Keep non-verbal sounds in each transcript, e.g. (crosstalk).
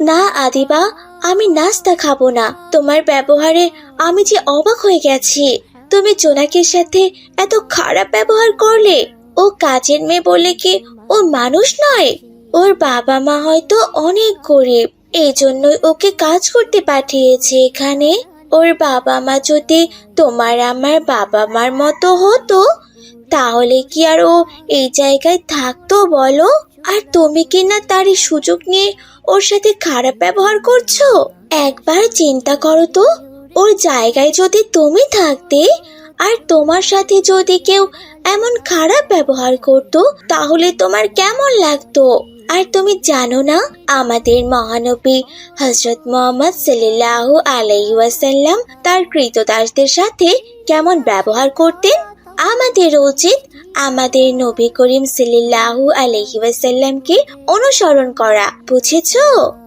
না, আদিবা, আমি নাস্তা খাব না। তোমার ব্যবহারে আমি যে অবাক হয়ে গেছি। তুমি জোনাকের সাথে এত খারাপ ব্যবহার করলে, ও কাজের মেয়ে বলে কি ও মানুষ নয়? ওর বাবা মা হয়তো অনেক গরিব এই জন্যই ওকে কাজ করতে পাঠিয়েছে এখানে। ওর বাবা মা যদি তোমার আমার বাবা মার মতো হতো, তাহলে কি আর ও এই জায়গায় থাকতো বলো? আর তুমি কি না তার এই সুযোগ নিয়ে ওর সাথে খারাপ ব্যবহার করছ? একবার চিন্তা করো তো। ওর জায়গায় যদি তুমি থাকতে আর তোমার সাথে যদি কেউ এমন খারাপ ব্যবহার করত, তাহলে তোমার কেমন লাগতো? আর তুমি জানো না, আমাদের মহানবী হজরত মোহাম্মদ সাল্লাহ আলাইসাল্লাম তার কৃতদাসদের সাথে কেমন ব্যবহার করতেন? আমাদের উচিত আমাদের নবী করিম সাল্লাল্লাহু আলাইহি ওয়াসাল্লামকে অনুসরণ করা বুঝেছ?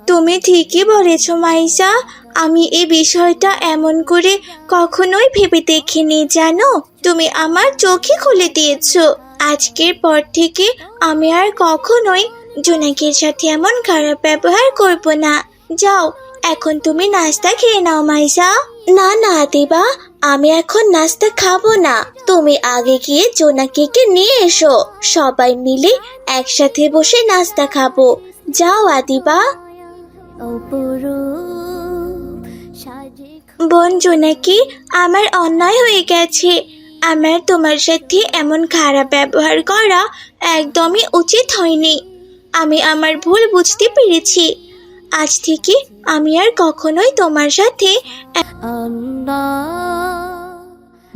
তুমি ঠিকই বলেছ মাইসা আমি এই বিষয়টা এমন করে কখনোই ভেবে দেখিনি জানো? তুমি আমার চোখে খুলে দিয়েছ। আজকের পর থেকে আমি আর কখনোই জোনাকির সাথে এমন খারাপ ব্যবহার করব না। যাও এখন তুমি নাস্তা খেয়ে নাও মাইসা না না দেবা। আমি এখন নাস্তা খাব না। তুমি আগে গিয়ে জোনাকিকে নিয়ে এসো। সবাই মিলে একসাথে বসে নাস্তা খাব। যাও, আদিবা। বোন জোনাকি, আমার অন্যায় হয়ে গেছে। আমার তোমার সাথে এমন খারাপ ব্যবহার করা একদমই উচিত হয়নি। আমি আমার ভুল বুঝতে পেরেছি। আজ থেকে আমি আর কখনোই তোমার সাথে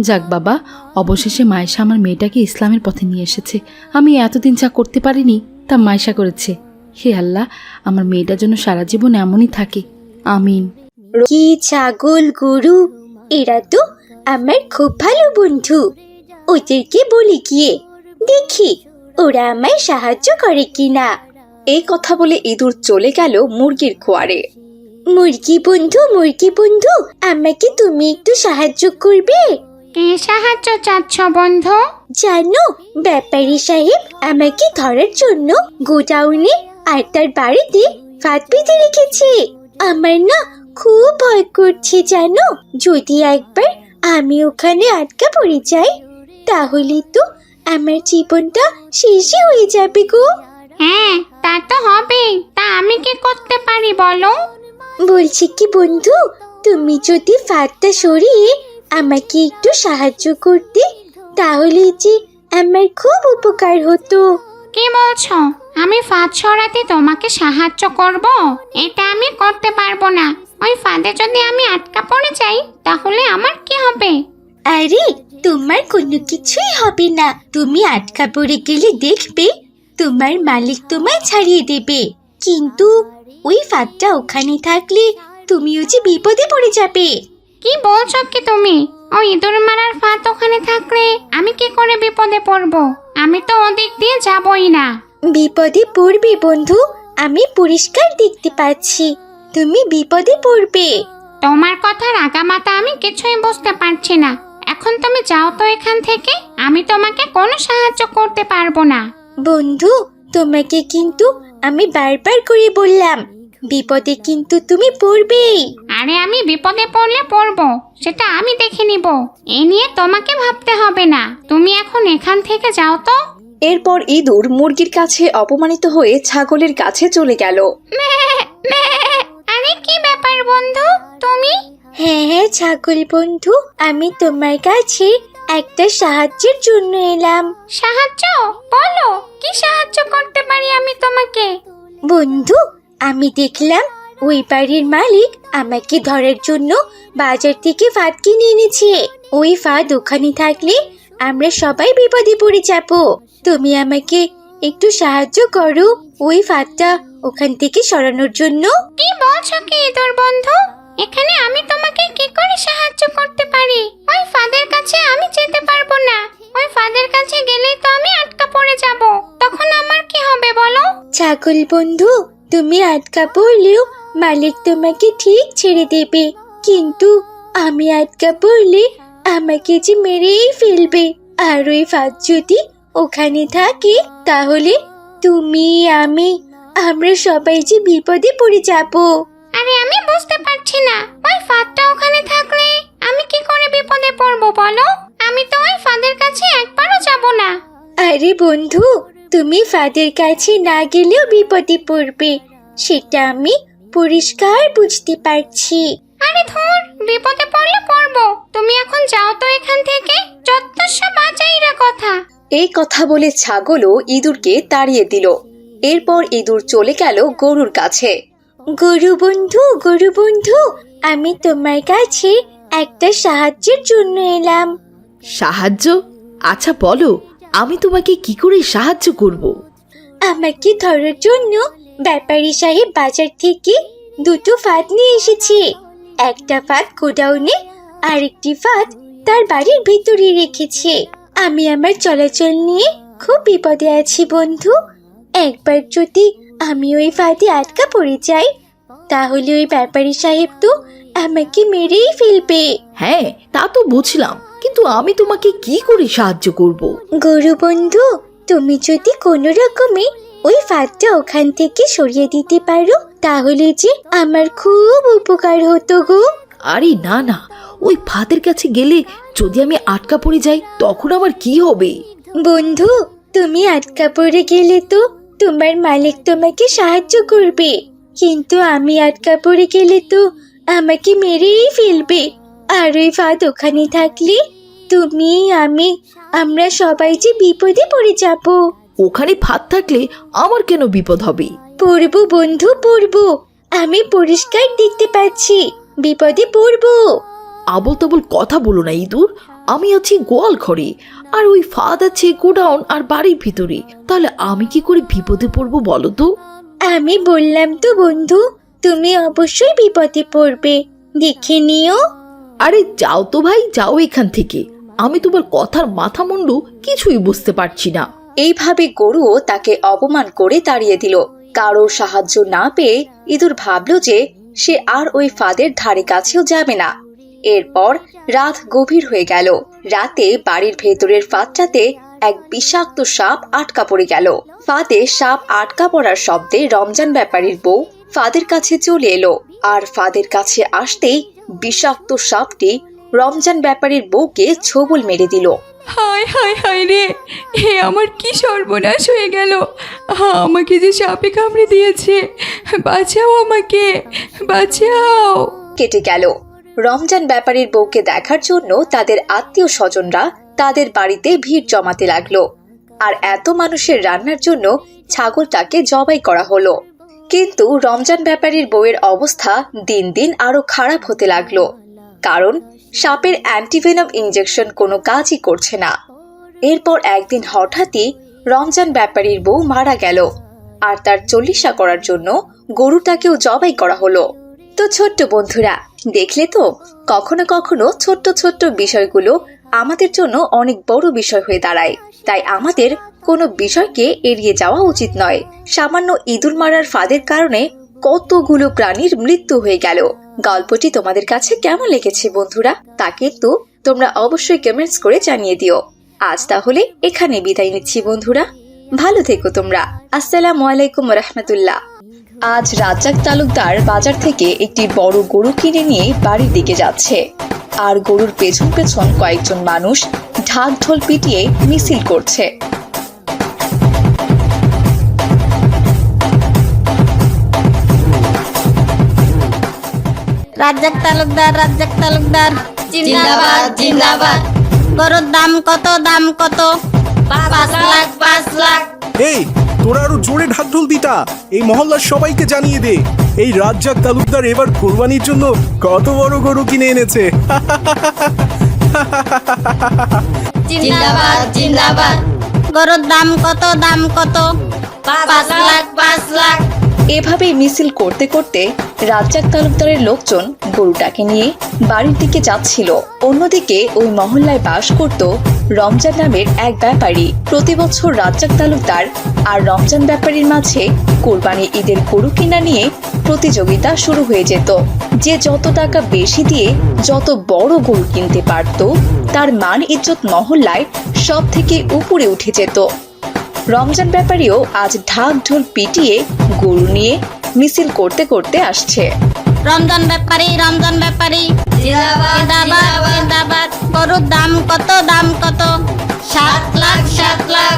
যাক বাবা, অবশেষে মায়েশা আমার মেয়েটাকে ইসলামের পথে নিয়ে এসেছে। আমি এতদিন যা করতে পারিনি, তা মায়েশা করেছে। হে আল্লাহ, আমার মেয়েটা যেন সারা জীবন এমনই থাকে। আমিন। কি ছাগল গরু, এরা তো আমার খুব ভালো বন্ধু। ওদেরকে বলি গিয়ে, দেখি ওরা আমায় সাহায্য করে কিনা। এই কথা বলে ইঁদুর চলে গেল মুরগির খোয়ারে। মুরগি বন্ধু মুরগি বন্ধু, আমাকে তুমি একটু সাহায্য করবে? কি সাহায্য চাচ্ছ বন্ধু? জানো ব্যাপারী সাহেব আমাকে ধরার জন্য গোডাউনে আর তার বাড়িতে ফাঁদ পেতে রেখেছে। আমার না খুব ভয় করছে জানো। যদি একবার আমি ওখানে আটকা পড়ে যাই তাহলে তো আমার জীবনটা শেষই হয়ে যাবে গো। হ্যাঁ তা তো হবেই। তা আমি কি করতে পারি বলো? বলছি কি বন্ধু তুমি যদি ফাঁদটা সরিয়ে আমাকে একটু সাহায্য করতে তাহলে যে আমার খুব উপকার হতো। কি বলছো? আমি ফাঁদ সরাতে তোমাকে সাহায্য করব? এটা আমি করতে পারব না। ওই ফাঁদে যদি আমি আটকা পড়ে যাই তাহলে আমার কি হবে? আরে তোমার কোনো কিছুই হবে না। তুমি আটকা পড়ে গেলে দেখবে তোমার মালিক তোমায় ছাড়িয়ে দেবে। কিন্তু ওই ফাঁদটা ওখানে থাকলে তুমিও যে বিপদে পড়ে যাবে। কি বলছো কি তুমি? ওই ইঁদুর মারার ফাঁদ ওখানে থাকলে আমি কি করে বিপদে পড়ব? আমি তো ওদিক দিয়ে যাবই না। বিপদে পড়বে বন্ধু আমি পরিষ্কার দেখতে পাচ্ছি। তুমি বিপদে পড়বে। তোমার কথার আগামাতা আমি কিছুই বুঝতে পারছি না। এখন তুমি যাও তো এখান থেকে আমি তোমাকে কোনো সাহায্য করতে পারব না। বন্ধু তোমাকে কিন্তু আমি বারবার করে বললাম বিপদে কিন্তু তুমি পড়বেই। আরে আমি বিপদে পড়লে পড়ব সেটা আমি দেখে নিব। এ নিয়ে তোমাকে ভাবতে হবে না। তুমি এখন এখান থেকে যাও তো। এরপর ইঁদুর মুরগির কাছে অপমানিত হয়ে ছাগলের কাছে চলে গেল। আরে কি ব্যাপার বন্ধু তুমি? হ্যাঁ হ্যাঁ ছাগল বন্ধু আমি তোমার কাছে একটা সাহায্যের জন্য এলাম। সাহায্য? বলো কি সাহায্য করতে পারি আমি তোমাকে? বন্ধু আমি দেখলাম ওই বাড়ির মালিক আমাকে ধরার জন্য বাজার থেকে ফাঁদ কিনে এনেছে। ওই ফাঁদ ওখানে থাকলে আমরা সবাই বিপদে পড়ে যাব। তুমি আমাকে একটু সাহায্য করো ওই ফাঁদটা ওখান থেকে সরানোর জন্য। কি বলছো কি তোর বন্ধু? এখানে আমি তোমাকে কি করে সাহায্য করতে পারি? ওই ফাদের কাছে আমি যেতে পারব না। ওই ফাদের কাছে গেলেই তো আমি আটকা পড়ে যাব। তখন আমার কি হবে বলো? ছাগল বন্ধু তুমি আটকা পড়লেও মালিক তোমাকে ঠিক ছেড়ে দেবে। কিন্তু আমি আটকা পড়লে আমাকে যে মেরেই ফেলবে। আর ওই ফাঁদ যদি ওখানে থাকে তাহলে তুমি আমি আমরা সবাই যে বিপদে পড়ে যাব। আরে আমি বুঝতে পারছি না। ওই ফাঁদটা ওখানে থাকলে আমি কি করে বিপদে পড়ব বলো? আমি তো ওই ফাদের কাছে একবারও যাব না। আরে বন্ধু তুমি ফাদের কাছে না গেলেও বিপদে পড়বে। সেটা আমি পরিষ্কার বুঝতে পারছি। আরে ধর বিপদে পড়লে পড়ব। তুমি এখন যাও তো এখান থেকে। যত সব বাজাইরা কথা। এই কথা বলে ছাগলও ইঁদুরকে তাড়িয়ে দিল। এরপর ইঁদুর চলে গেল গরুর কাছে। গরু বন্ধু গরু বন্ধু আমি তোমার কাছে একটা সাহায্যের জন্য এলাম। সাহায্য? আচ্ছা বলো। আমি তোমাকে কি করে সাহায্য করব? আমাকে ধরার জন্য? ব্যাপারী সাহেব বাজার থেকে দুটো ফাঁদ নিয়ে এসেছে। একটা ফাঁদ গোডাউনে আরেকটি ফাঁদ তার বাড়ির ভিতরে রেখেছে। আমি আমার চলাচল নিয়ে খুব বিপদে আছি বন্ধু। একবার যদি আমি ওই ফাঁদে আটকা পড়ে যাই তাহলে ওই ব্যাপারী সাহেব তো আমাকে মেরেই ফেলবে। হ্যাঁ তা তো বুঝলাম। কিন্তু আমি তোমাকে কি করে সাহায্য করব? গরু বন্ধু তুমি যদি কোনো রকমে ওই ফাঁদটা ওখান থেকে সরিয়ে দিতে পারো তাহলে যে আমার খুব উপকার হতো গো। আরে না না ওই ফাদের কাছে গেলে যদি আমি আটকা পড়ে যাই তখন আমার কি হবে? বন্ধু তুমি আটকা পড়ে গেলে তো তোমার মালিক তোমাকে সাহায্য করবে। কিন্তু আমি আটকা পড়ে গেলে তো আমাকে মেরেই ফেলবে। আর ওই ফাঁদ ওখানে থাকলে তুমি আমি আমরা সবাই যে বিপদে পড়ে যাব। ওখানে ফাদ থাকলে আমার কেন বিপদ হবে? পড়ব বন্ধু পড়ব। আমি পরিষ্কার দেখতে পাচ্ছি বিপদে পড়ব। আবল তাবল কথা বলো না ইঁদুর। আমি আছি গোয়াল ঘরে আর ওই ফাদ আছে গোডাউন আর বাড়ির ভিতরে। তাহলে আমি কি করে বিপদে পড়ব বলো তো? আমি বললাম তো বন্ধু তুমি অবশ্যই বিপদে পড়বে। দেখে নিও। আরে যাও তো ভাই যাও এখান থেকে। আমি তোমার কথার মাথা মুন্ডু কিছুই বুঝতে পারছি না। এইভাবে গরুও তাকে অপমান করে তাড়িয়ে দিল। কারোর সাহায্য না পেয়ে ইঁদুর ভাবল যে সে আর ওই ফাদের ধারে কাছেও যাবে না। এরপর রাত গভীর হয়ে গেল। রাতে বাড়ির ভেতরের ফাঁদটাতে এক বিষাক্ত সাপ আটকা পড়ে গেল। ফাঁদে সাপ আটকা পড়ার শব্দে রমজান ব্যাপারীর বউ ফাদের কাছে চলে এলো। আর ফাদের কাছে আসতেই বিষাক্ত সাপটি রমজান ব্যাপারীর বউকে ছোবল মেরে দিল। হায় হায় হায় রে হে আমার কি সর্বনাশ হয়ে গেল। আমাকে যে সাপে কামড়ে দিয়েছে বাঁচাও আমাকে বাঁচাও। কেটে গেল। রমজান ব্যাপারীর বউকে দেখার জন্য তাদের আত্মীয় স্বজনরা তাদের বাড়িতে ভিড় জমাতে লাগল। আর এত মানুষের রান্নার জন্য ছাগলটাকে জবাই করা হলো। কিন্তু রমজান ব্যাপারীর বউয়ের অবস্থা দিন দিন আরও খারাপ হতে লাগল। কারণ সাপের অ্যান্টিভেনম ইঞ্জেকশন কোনো কাজই করছে না। এরপর একদিন হঠাৎই রমজান ব্যাপারীর বউ মারা গেল আর তার চল্লিশা করার জন্য গরুটাকেও জবাই করা হলো। তো ছোট্ট বন্ধুরা, দেখলে তো, কখনো কখনো ছোট্ট ছোট্ট বিষয়গুলো আমাদের জন্য অনেক বড় বিষয় হয়ে দাঁড়ায়। তাই আমাদের কোনো বিষয়কে এড়িয়ে যাওয়া উচিত নয়। সামান্য ইঁদুর মারার ফাঁদের কারণে কতগুলো প্রাণীর মৃত্যু হয়ে গেল। গল্পটি তোমাদের কাছে কেমন লেগেছে, বন্ধুরা? তা কিন্তু তোমরা অবশ্যই কমেন্টস করে জানিয়ে দিও। আজ তাহলে এখানে বিদায় নিচ্ছি, বন্ধুরা। ভালো থেকো তোমরা। আসসালামু আলাইকুম রহমতুল্লাহ আজ রাজ্জাক তালুকদার বাজার থেকে একটি বড় গরু কিনে নিয়ে বাড়ির দিকে যাচ্ছে। আর গরুর পেছন পেছন কয়েকজন মানুষ ঢাক ঢোল পিটিয়ে মিছিল করছে। রাজ্জাক তালুকদার রাজ্জাক তালুকদার। জিন্দাবাদ জিন্দাবাদ গরুর দাম কত দাম কত? পাঁচ লাখ পাঁচ লাখ। এই তোরা আরও জোরে ঢাকঢোল দিতা এই মহল্লার সবাইকে জানিয়ে দে। এই রাজ্জাক তালুকদার এবার কোরবানির জন্য কত বড় গরু কিনে এনেছে। জিন্দাবাদ জিন্দাবাদ। গরুর দাম কত দাম কত? পাঁচ লাখ পাঁচ লাখ। এভাবেই মিছিল করতে করতে রাজ্জাক তালুকদারের লোকজন গরুটাকে নিয়ে বাড়ির দিকে যাচ্ছিল। অন্যদিকে ওই মহল্লায় বাস করত রমজান নামের এক ব্যাপারী। প্রতি বছর রাজ্জাক তালুকদার আর রমজান ব্যাপারীর মাঝে কোরবানি ঈদের গরু কিনা নিয়ে প্রতিযোগিতা শুরু হয়ে যেত। যে যত টাকা বেশি দিয়ে যত বড় গরু কিনতে পারত, তার মান ইজ্জত মহল্লায় সব থেকে উপরে উঠে যেত। রমজান ব্যাপারীও আজ ঢাক ঢোল পিটিয়ে গরু নিয়ে মিছিল করতে করতে আসছে। রমজান ব্যাপারী রমজান ব্যাপারী। জিন্দাবাদ জিন্দাবাদ গরুর দাম কত দাম কত? সাত লাখ সাত লাখ।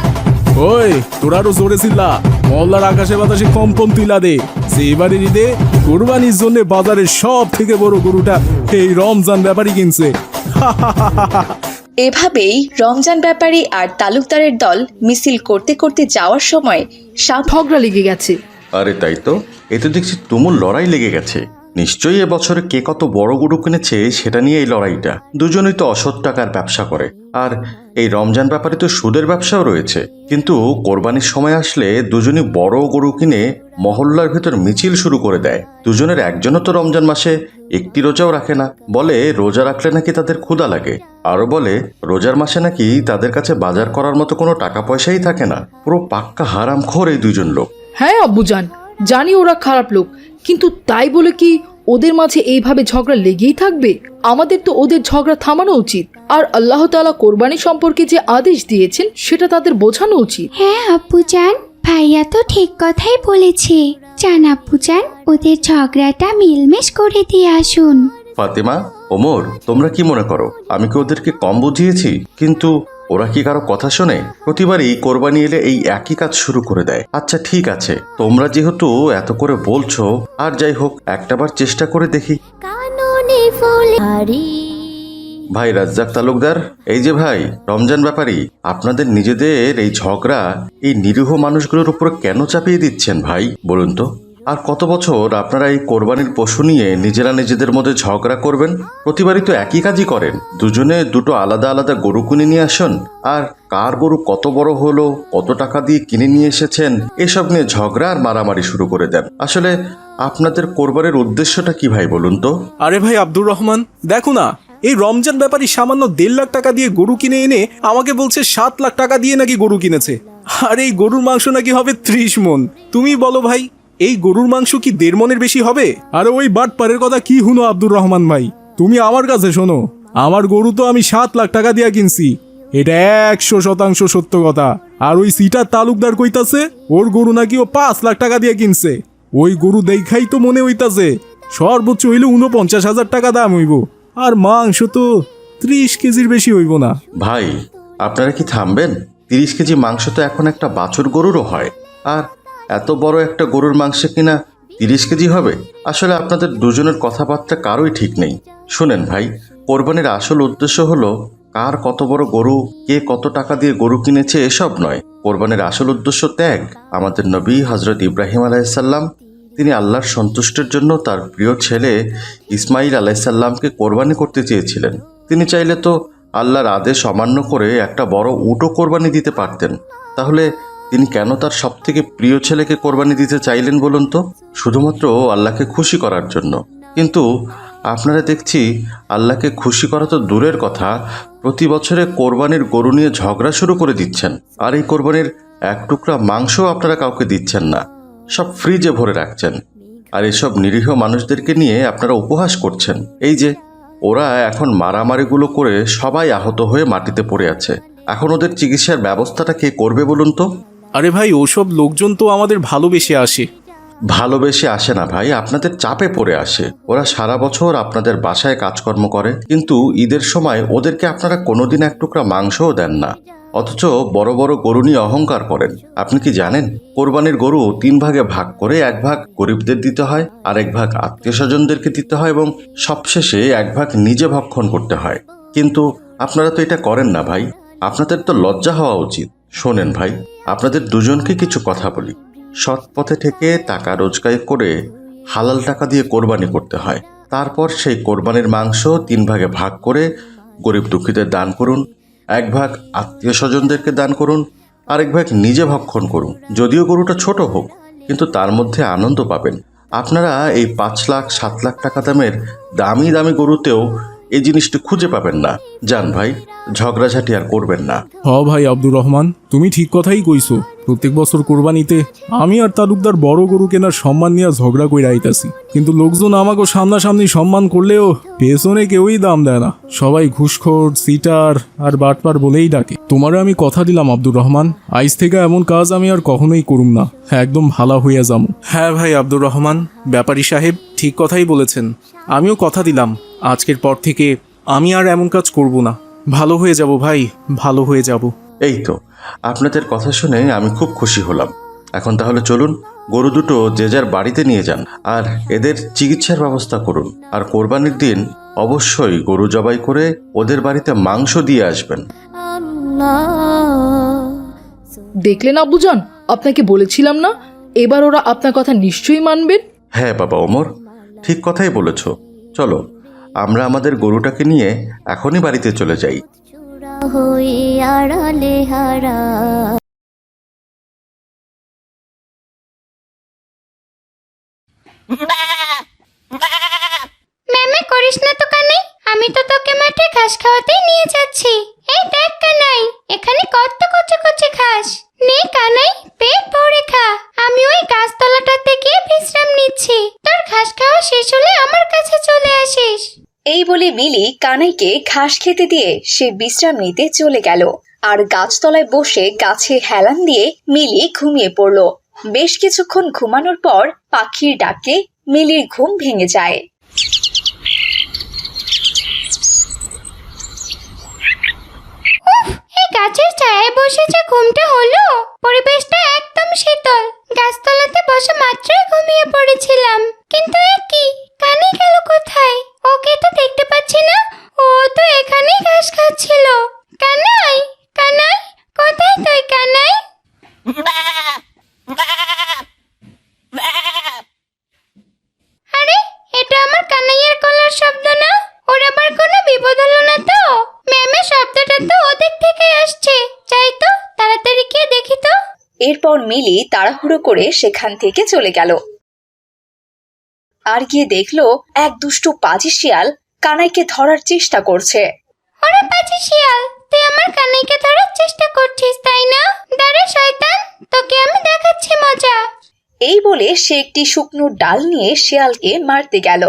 ওই তোরা আরও জোরে চিল্লা। মহল্লার আকাশে বাতাসে কম্পন তুইলা দে। যে এবারে ঈদে কোরবানির জন্য বাজারের সব থেকে বড় গরুটা এই রমজান ব্যাপারই কিনছে। (laughs) এভাবেই রমজান ব্যাপারী আর তালুকদারের দল মিছিল করতে করতে যাওয়ার সময় সাপ ঝগড়া লেগে গেছে। আরে তাই তো এতে দেখছি তুমুল লড়াই লেগে গেছে। নিশ্চয়ই এবছরে কে কত বড় গরু কিনেছে সেটা নিয়ে এই লড়াইটা। দুজনেই তো অসৎ টাকার ব্যবসা করে। আর এই রমজান ব্যাপারে তো সুদের ব্যবসাও রয়েছে। কিন্তু কোরবানির সময় আসলে দুজনই বড় গরু কিনে মহল্লার ভেতর মিছিল শুরু করে দেয়। দুজনের একজনও তো রমজান মাসে একটি রোজাও রাখে না। বলে, রোজা রাখলে নাকি তাদের ক্ষুধা লাগে? আরও বলে, রোজার মাসে নাকি তাদের কাছে বাজার করার মতো কোনো টাকা পয়সাই থাকে না। পুরো পাক্কা হারাম খোর এই দুজন লোক। হ্যাঁ আব্বুজান জানি ওরা খারাপ লোক কিন্তু তাই বলে কি ওদের মাঝে এইভাবে ঝগড়া লেগেই থাকবে? আমাদের তো ওদের ঝগড়া থামানো উচিত। আর আল্লাহ তাআলা কোরবানি সম্পর্কে যে আদেশ দিয়েছেন সেটা তাদের বোঝানো উচিত। হ্যাঁ আপু আব্বুজান ভাইয়া তো ঠিক কথাই বলেছে। জান আব্বুজান ওদের ঝগড়াটা মিলমেশ করে দিয়ে আসুন। ফাতেমা ওমর তোমরা কি মনে করো? আমি কি ওদেরকে কম বুঝিয়েছি? কিন্তু ওরা কি কারও কথা শোনে? প্রতিবারই কোরবানি এলে এই একই কাজ শুরু করে দেয়। আচ্ছা ঠিক আছে। তোমরা যেহেতু এত করে বলছো আর যাই হোক একটাবার চেষ্টা করে দেখি। ভাই রাজ্জাক তালুকদার এই যে ভাই রমজান ব্যাপারী আপনাদের নিজেদের এই ঝগড়া এই নিরীহ মানুষগুলোর উপর কেন চাপিয়ে দিচ্ছেন ভাই? বলুন তো। আর কত বছর আপনারা এই কোরবানির পশু নিয়ে নিজেরা নিজেদের মধ্যে ঝগড়া করবেন? প্রতিবারই তো একই কাজই করেন। দুজনে দুটো আলাদা আলাদা গরু কিনে নিয়ে আসুন। আর কার গরু কত বড় হলো, কত টাকা দিয়ে কিনে নিয়ে এসেছেন, এসব নিয়ে ঝগড়া আর মারামারি শুরু করে দেন। আসলে আপনাদের কোরবানির উদ্দেশ্যটা কি ভাই বলুন তো? আরে ভাই আব্দুর রহমান, দেখো না, এই রমজান ব্যাপারী সামান্য দেড় লাখ টাকা দিয়ে গরু কিনে এনে আমাকে বলছে সাত লাখ টাকা দিয়ে নাকি গরু কিনেছে। আর এই গরুর মাংস নাকি হবে ত্রিশ মন তুমি বলো ভাই এই গরুর মাংস কি দেড় মনের বেশি হবে? আর ওই বাট পারের কথা কি হুনো আব্দুর রহমান ভাই? তুমি আমার কাছে শোনো, আমার গরু তো আমি সাত লাখ টাকা দিয়ে কিনছি। এটা একশো শতাংশ সত্য কথা। আর ওই সিটার তালুকদার কইতাছে, ওর গরু নাকি ও পাঁচ লাখ টাকা দিয়ে কিনছে। ওই গরু দেখাই তো মনে হইতাছে, সর্বোচ্চ হইলে উনপঞ্চাশ হাজার টাকা দাম হইব। আর মাংস তো ত্রিশ কেজির বেশি হইব না। ভাই, আপনারা কি থামবেন? তিরিশ কেজি মাংস তো এখন একটা বাছুর গরুরও হয়। আর এত বড় একটা গরুর মাংসে কিনা তিরিশ কেজি হবে? আসলে আপনাদের দুজনের কথাবার্তা কারোই ঠিক নেই। শুনেন ভাই, কোরবানির আসল উদ্দেশ্য হলো, কার কত বড় গরু, কে কত টাকা দিয়ে গরু কিনেছে এসব নয়। কোরবানির আসল উদ্দেশ্য ত্যাগ। আমাদের নবী হজরত ইব্রাহিম আলাইসাল্লাম তিনি আল্লাহর সন্তুষ্টের জন্য তার প্রিয় ছেলে ইসমাইল আলাইসাল্লামকে কোরবানি করতে চেয়েছিলেন। তিনি চাইলে তো আল্লাহর আদেশ অমান্য করে একটা বড় উটো কোরবানি দিতে পারতেন। তাহলে তিনি কেন তার সব থেকে প্রিয় ছেলেকে কোরবানি দিতে চাইলেন বলুন তো? শুধুমাত্র আল্লাহকে খুশি করার জন্য। কিন্তু আপনারা দেখছি আল্লাহকে খুশি করা তো দূরের কথা। প্রতি বছরে কোরবানির গরু নিয়ে ঝগড়া শুরু করে দিচ্ছেন। আর এই কোরবানির এক টুকরা মাংসও আপনারা কাউকে দিচ্ছেন না। সব ফ্রিজে ভরে রাখছেন। আর এসব নিরীহ মানুষদেরকে নিয়ে আপনারা উপহাস করছেন। এই যে, ওরা এখন মারামারিগুলো করে সবাই আহত হয়ে মাটিতে পড়ে আছে। এখন ওদের চিকিৎসার ব্যবস্থাটা কে করবে বলুন তো? আরে ভাই, ওসব লোকজন তো আমাদের ভালোবেসে আসে। ভালোবেসে আসে না ভাই, আপনাদের চাপে পড়ে আসে। ওরা সারা বছর আপনাদের বাসায় কাজকর্ম করে, কিন্তু ঈদের সময় ওদেরকে আপনারা কোনোদিন এক টুকরা মাংসও দেন না। অথচ বড় বড় গরু নিয়ে অহংকার করেন। আপনি কি জানেন? কোরবানির গরু তিন ভাগে ভাগ করে এক ভাগ গরিবদের দিতে হয়, আর এক ভাগ আত্মীয় স্বজনদেরকে দিতে হয় এবং সবশেষে এক ভাগ নিজে ভক্ষণ করতে হয়। কিন্তু আপনারা তো এটা করেন না ভাই। আপনাদের তো লজ্জা হওয়া উচিত। শোনেন ভাই আপনাদের দুজনকে কিছু কথা বলি। সৎ পথে থেকে টাকা রোজগার করে হালাল টাকা দিয়ে কোরবানি করতে হয়। তারপর সেই কোরবানির মাংস তিন ভাগে ভাগ করে গরিব দুঃখীদের দান করুন, এক ভাগ আত্মীয় স্বজনদেরকে দান করুন, আরেক ভাগ নিজে ভক্ষণ করুন। যদিও গরুটা ছোট হোক, কিন্তু তার মধ্যে আনন্দ পাবেন। আপনারা এই পাঁচ লাখ, সাত লাখ টাকা দামের দামি দামি গরুতেও এই জিনিসটি খুঁজে পাবেন না। যান ভাই, ঝগড়াঝাটি আর করবেন না। হ ভাই আব্দুর রহমান, তুমি ঠিক কথাই কইছো। প্রত্যেক বছর কোরবানিতে আমি আর তালুকদার বড় গরু কেনার সম্মান নিয়ে ঝগড়া কইরা আইতাছি। কিন্তু লোকজন আমাকে সামনাসামনি সম্মান করলেও পেছনে কেউই দাম দেয় না। সবাই ঘুষখোর সিটার আর বাটপার বলেই ডাকে। তোমারও আমি কথা দিলাম আব্দুর রহমান। আইজ থেকে এমন কাজ আমি আর কখনোই করুম না। একদম ভালো হইয়া যাব হ্যাঁ ভাই আব্দুর রহমান ব্যাপারী সাহেব ঠিক কথাই বলেছেন। আমিও কথা দিলাম। আজকের পর থেকে আমি আর এমন কাজ করব না। ভালো হয়ে যাব ভাই ভালো হয়ে যাব। এই তো। আপনাদের কথা শুনে আমি খুব খুশি হলাম। এখন তাহলে চলুন গরু দুটো যে যার বাড়িতে নিয়ে যান আর এদের চিকিৎসার ব্যবস্থা করুন। আর কোরবানির দিন অবশ্যই গরু জবাই করে ওদের বাড়িতে মাংস দিয়ে আসবেন। দেখলেন আব্বুজান? আপনাকে বলেছিলাম না? এবার ওরা আপনার কথা নিশ্চয়ই মানবেন হ্যাঁ বাবা ওমর ঠিক কথাই বলেছ। চলো আমরা আমাদের গরুটাকে নিয়ে এখনই বাড়িতে চলে যাই। হয়ে আড়ালে হারা। ম্যামে, করিস না তো কানাই আমি তো তোকে মাঠে ঘাস খাওয়াতেই নিয়ে যাচ্ছি। এই দেখ কানাই, এখানে কত কচি কচি ঘাস। নে কানাই, পেট ভরে খা। আমি ওই গাছতলাটাতে গিয়ে বিশ্রাম নিচ্ছি। তোর ঘাস খাওয়া শেষ হলে আমার কাছে চলে আসিস। এই বলে মিলি কানাইকে ঘাস খেতে দিয়ে সে বিশ্রাম নিতে চলে গেল। আর গাছতলায় বসে গাছে হেলান দিয়ে মিলি ঘুমিয়ে পড়ল। বেশ কিছুক্ষণ ঘুমানোর পর পাখির ডাকে মিলির ঘুম ভেঙে যায় এই গাছের ছায়ায় বসে যে ঘুমটা হলো, পরিবেশটা একদম শীতল। গাছতলাতে বসে মাত্রই ঘুমিয়ে পড়েছিলাম। কিন্তু এ কি? কানে গেল কোথায়? ওকে তো দেখতে পাচ্ছি না। ও তো এখানেই ঘাস খাচ্ছিল। কানাই কানাই, কোথায় তুই, কানাই (laughs) আরে এটা আমার কানাইয়ের গলার শব্দ না ওর আবার কোনো বিপদ হলো না তো ম্যামের শব্দটা তো ওদের থেকে আসছে যাই তো তাড়াতাড়ি গিয়ে দেখি তো এরপর মিলি তাড়াহুড়ো করে সেখান থেকে চলে গেল। আর গিয়ে দেখল এক দুষ্টু পাজি শিয়াল কানাইকে ধরার চেষ্টা করছে। ওরে পাজি শিয়াল তুই আমার কানাইকে ধরার চেষ্টা করছিস তাই না? দাঁড়া শয়তান তোকে আমি দেখাচ্ছি মজা। এই বলে সে একটি শুকনো ডাল নিয়ে শিয়ালকে মারতে গেল।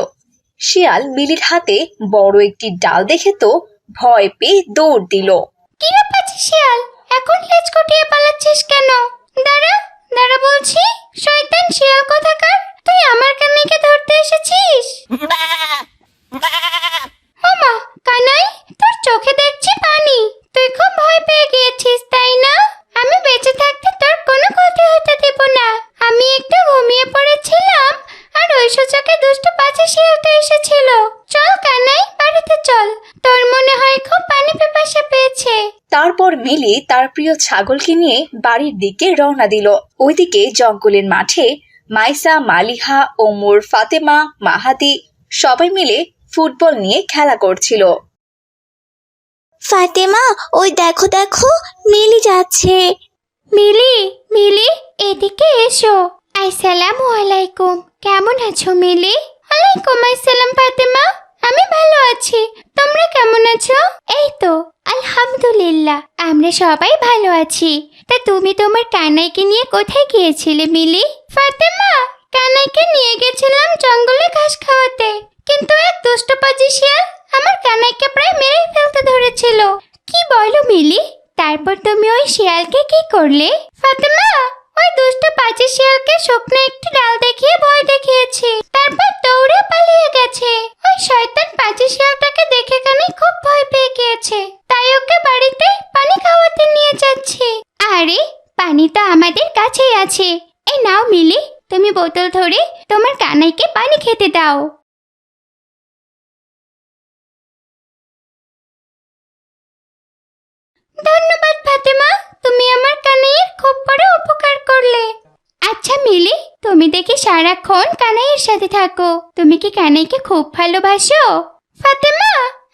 শিয়াল মিলির হাতে বড় একটি ডাল দেখে তো ভয় পেয়ে দৌড় দিল। কি রে পাজি শিয়াল এখন লেজ গুটিয়ে পালাচ্ছিস কেন? দাঁড়া দাঁড়া বলছি শয়তান শিয়াল কোথাকার তুই আমার কানাইকে ধরতে এসেছিস ওমা কানাই তোর চোখে দেখছি পানি তুই খুব ভয় পেয়ে গিয়েছিস তাই না আমি বেঁচে থাকতে তোর কোনো ক্ষতি হতে দেব না আমি একটু ঘুমিয়ে পড়েছিলাম আর ওই সুযোগে দুষ্ট পাচি শিয়ালটা এসেছিল চল কানাই বাড়িতে চল তোর মনে হয় খুব পানি পিপাসা পেয়েছে তারপর মিলি তার প্রিয় ছাগলকে নিয়ে বাড়ির দিকে রওনা দিল। ওইদিকে জঙ্গলের মাঠে মাইসা, মালিহা, ওমর, ফাতেমা, মাহাদি সবাই মিলে ফুটবল নিয়ে খেলা করছিল। ফাতেমা, ওই দেখো দেখো, মিলি যাচ্ছে। মিলি মিলি, এদিকে এসো। আসসালামু আলাইকুম। কেমন আছো মিলি? আলাইকুম আসসালাম, ফাতেমা। আমি ভালো আছি। তোমরা কেমন আছো? এই তো, আলহামদুলিল্লাহ, আমরা সবাই ভালো আছি। তা তুমি তোমার কানাইকে নিয়ে কোথায় গিয়েছিলে, মিলি? ফাতেমা, কানাইকে নিয়ে গেছিলাম জঙ্গলে ঘাস খাওয়াতে। কিন্তু এক দুষ্ট পাজি শিয়াল আমার কানাইকে প্রায় মেরেই ফেলতে ধরেছিল। কি বলো, মিলি? তারপর তুমি ওই শিয়ালকে কি করলে? ফাতেমা ওই দুষ্ট পাজি শিয়ালকে শুকনো একটি ডাল দেখিয়ে ভয় দেখিয়েছি। তারপর দৌড়ে পালিয়ে গেছে। ওই শয়তান পাজি শিয়ালটাকে দেখে কানে খুব ভয় পেয়ে গিয়েছে। তাই ওকে বাড়িতে পানি খাওয়াতে নিয়ে যাচ্ছি। আরে, পানি তো আমাদের কাছেই আছে। এই নাও মিলি, তুমি বোতল ধরে তোমার কানাইকে পানি খেতে দাও। ধন্যবাদ, ফাতেমা। তুমি আমার কানাইয়ের খুব বড় উপকার করলে। আচ্ছা মিলি, তুমি দেখি সারাক্ষণ কানাইয়ের সাথে থাকো। তুমি কি কানাইকে খুব ভালোবাসো? ফাতেমা,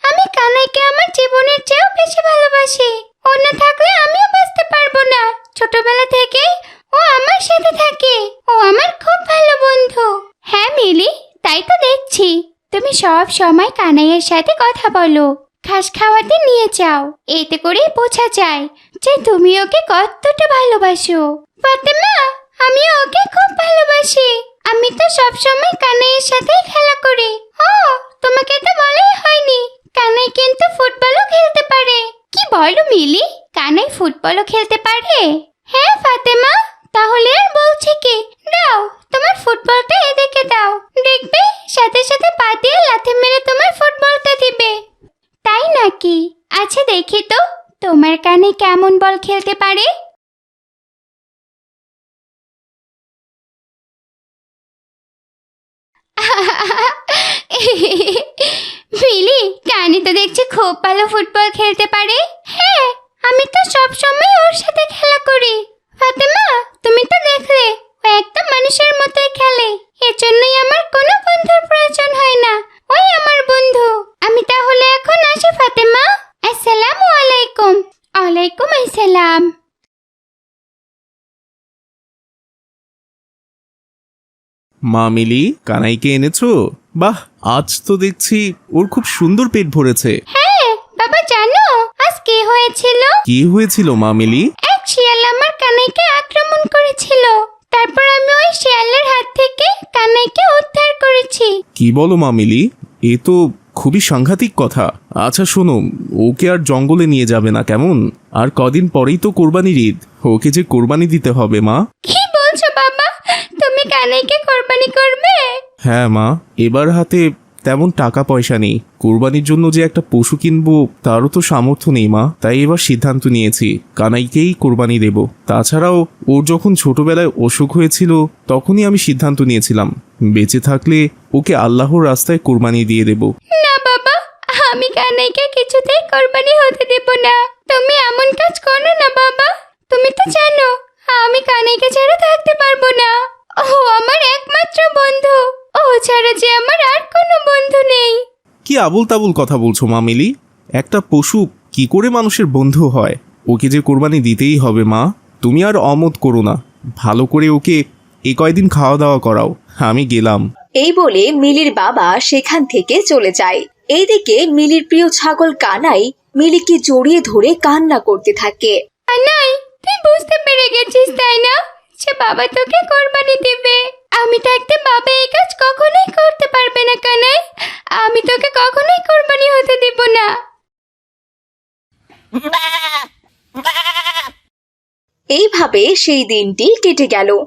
আমি কানাইকে আমার জীবনের চেয়েও বেশি ভালোবাসি। ও না থাকলে আমিও বাঁচতে পারব না। ছোটবেলা থেকে ও আমার সাথে থাকে। ও আমার খুব ভালো বন্ধু। হ্যাঁ মিলি, তাই তো দেখছি। তুমি সব সময় কানাইয়ের সাথে কথা বলো। ঘাস খাওয়াতে নিয়ে যাও। এতে করেই বোঝা যায় যে তুমি ওকে কতটা ভালোবাসো। ফাতেমা আমি ওকে খুব ভালোবাসি। আমি তো সব সময় কানাইয়ের সাথেই খেলা করি। ও, তোমাকে তো বলাই হয়নি। কানাই কিন্তু ফুটবলও খেলতে পারে। কি বলো মিলি? কানাই ফুটবলও খেলতে পারে? হ্যাঁ ফাতেমা, তাহলে আর বলছি কি? দাও, তোমার ফুটবলটা এদিকে দাও। দেখবে সাথে সাথে পা দিয়ে লাথি মেরে তোমার ফুটবলটা দিবে। তাই নাকি? আচ্ছা দেখি তো, তোমার কানে কেমন বল খেলতে পারে? মিলি কানি তো দেখছি খুব ভালো ফুটবল খেলতে পারে। হ্যাঁ আমি তো সব সময় ওর সাথে খেলা করি। ফাতেমা, তুমি তো দেখলে, ও একদম মানুষের মতোই খেলে। এজন্যই আমার কোনো বন্ধুর প্রয়োজন হয় না। ওই আমার বন্ধু। আমি তাহলে আসি ফাতেমা আসসালামু আলাইকুম ওয়ালাইকুম আসসালাম মা মিলি কানাইকে এনেছো? বাহ আজ তো দেখছি ওর খুব সুন্দর পেট ভরেছে। হ্যাঁ বাবা জানো আজ কি হয়েছিল? কি হয়েছিল মা মিলি? এক শিয়াল আমার কানাইকে আক্রমণ করেছিল। তারপর আমি ওই শিয়ালের হাত থেকে কানাইকে উদ্ধার করেছি। কি বলো মা মিলি? এ তো খুবই সাংঘাতিক কথা। আচ্ছা শোনো ওকে আর জঙ্গলে নিয়ে যাবে না কেমন? আর কদিন পরেই তো কোরবানির ঈদ। ওকে যে কোরবানি দিতে হবে মা। কি বলছো বাবা? তুমি কানাইকে কোরবানি করবে? হ্যাঁ মা এবার হাতে তেমন টাকা পয়সা নেই। কোরবানির জন্য যে একটা পশু কিনবো তারও তো সামর্থ্য নেই মা। তাই এবার সিদ্ধান্ত নিয়েছি কানাইকেই কোরবানি দেব। তাছাড়াও ওর যখন ছোটবেলায় অসুখ হয়েছিল তখনই আমি সিদ্ধান্ত নিয়েছিলাম। বেঁচে থাকলে ওকে আল্লাহর রাস্তায় কোরবানি দিয়ে দেব। না বাবা আমি কানাইকে কিছুতেই কোরবানি হতে দেব না। তুমি এমন কাজ করো না বাবা। তুমি তো জানো আমি কানাইকে ছাড়া থাকতে পারব না। ও আমার একমাত্র বন্ধু। ও ছাড়া যে আমার আর কোনো বন্ধু নেই। কি আবুল তাবুল কথা বলছো মামিলি একটা পশু কি করে মানুষের বন্ধু হয়? ওকে যে কোরবানি দিতেই হবে মা তুমি আর অমত করো না। ভালো করে ওকে এ কয়দিন খাওয়া দাওয়া করাও। আমি গেলাম। এই বলে মিলির বাবা সেখান থেকে চলে যায়। এইদিকে মিলির প্রিয় ছাগল কানাই মিলিকে জড়িয়ে ধরে কান্না করতে থাকে। নাই তুই বুঝতে পেরে গেছিস তাই না? সে বাবা তোকে কোরবানি দিবে। আমি থাকতে বাবা এই কাজ কখনোই করতে পারবে না কানাই। আমি তোকে কখনোই কোরবানি হতে দিব না। এইভাবে সেই দিনটি কেটে গেল।